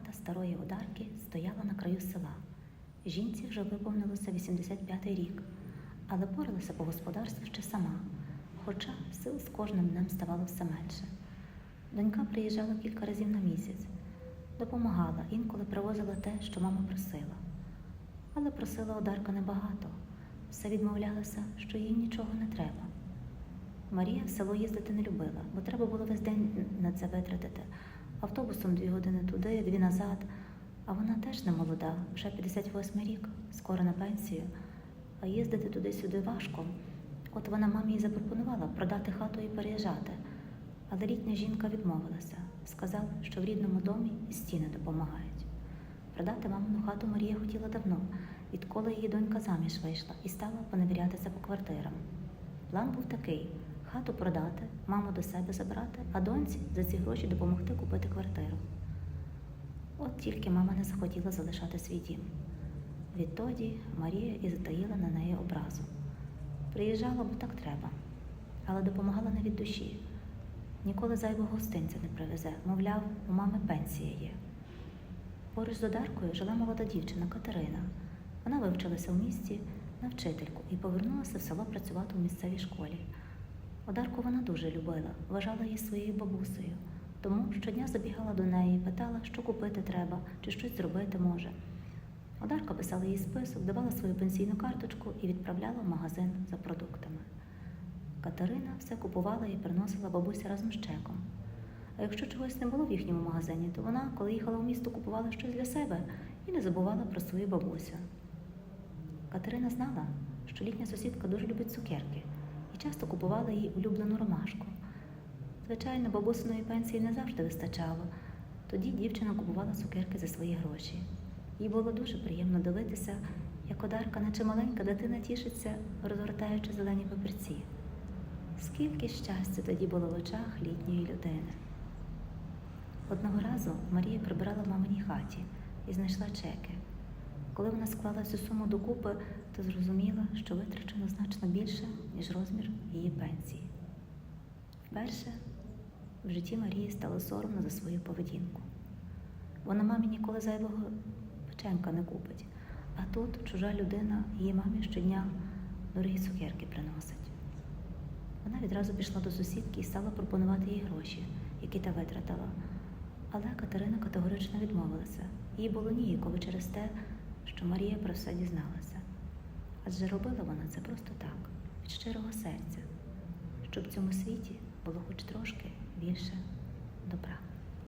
Хата старої одарки стояла на краю села. Жінці вже виповнилося 85-й рік, але поралася по господарству ще сама, хоча сил з кожним днем ставало все менше. Донька приїжджала кілька разів на місяць, допомагала, інколи привозила те, що мама просила. Але просила одарка небагато, все відмовлялася, що їй нічого не треба. Марія в село їздити не любила, бо треба було весь день на це витратити. Автобусом дві години туди, дві назад. А вона теж не молода, вже 58 рік, скоро на пенсію. А їздити туди-сюди важко. От вона мамі й запропонувала продати хату і переїжджати. Але літня жінка відмовилася, сказала, що в рідному домі і стіни допомагають. Продати мамину хату Марія хотіла давно, відколи її донька заміж вийшла і стала поневірятися по квартирам. План був такий: хату продати, маму до себе забрати, а доньці за ці гроші допомогти купити квартиру. От тільки мама не захотіла залишати свій дім. Відтоді Марія і затаїла на неї образу. Приїжджала, бо так треба, але допомагала не від душі. Ніколи зайвого гостинця не привезе, мовляв, у мами пенсія є. Поруч з Одаркою жила молода дівчина Катерина. Вона вивчилася в місті на вчительку і повернулася в село працювати у місцевій школі. Одарку вона дуже любила, вважала її своєю бабусею, тому щодня забігала до неї, питала, що купити треба чи щось зробити може. Одарка писала їй список, давала свою пенсійну карточку і відправляла в магазин за продуктами. Катерина все купувала і приносила бабусі разом з чеком. А якщо чогось не було в їхньому магазині, то вона, коли їхала в місто, купувала щось для себе і не забувала про свою бабусю. Катерина знала, що літня сусідка дуже любить цукерки часто купувала їй улюблену ромашку. Звичайно, бабусиної пенсії не завжди вистачало. Тоді дівчина купувала цукерки за свої гроші. Їй було дуже приємно дивитися, як одарка, наче маленька дитина тішиться, розгортаючи зелені папірці. Скільки щастя тоді було в очах літньої людини. Одного разу Марія прибирала в маминій хаті і знайшла чеки. Коли вона склала цю суму докупи, то зрозуміла, що витрачено значно більше, ніж розмір її пенсії. Вперше в житті Марії стало соромно за свою поведінку. Вона мамі ніколи зайвого печенка не купить, а тут чужа людина її мамі щодня дорогі цукерки приносить. Вона відразу пішла до сусідки і стала пропонувати їй гроші, які та витратила. Але Катерина категорично відмовилася. Їй було ніяково через те, що Марія про все дізналася. Адже робила вона це просто так, від щирого серця, щоб в цьому світі було хоч трошки більше добра.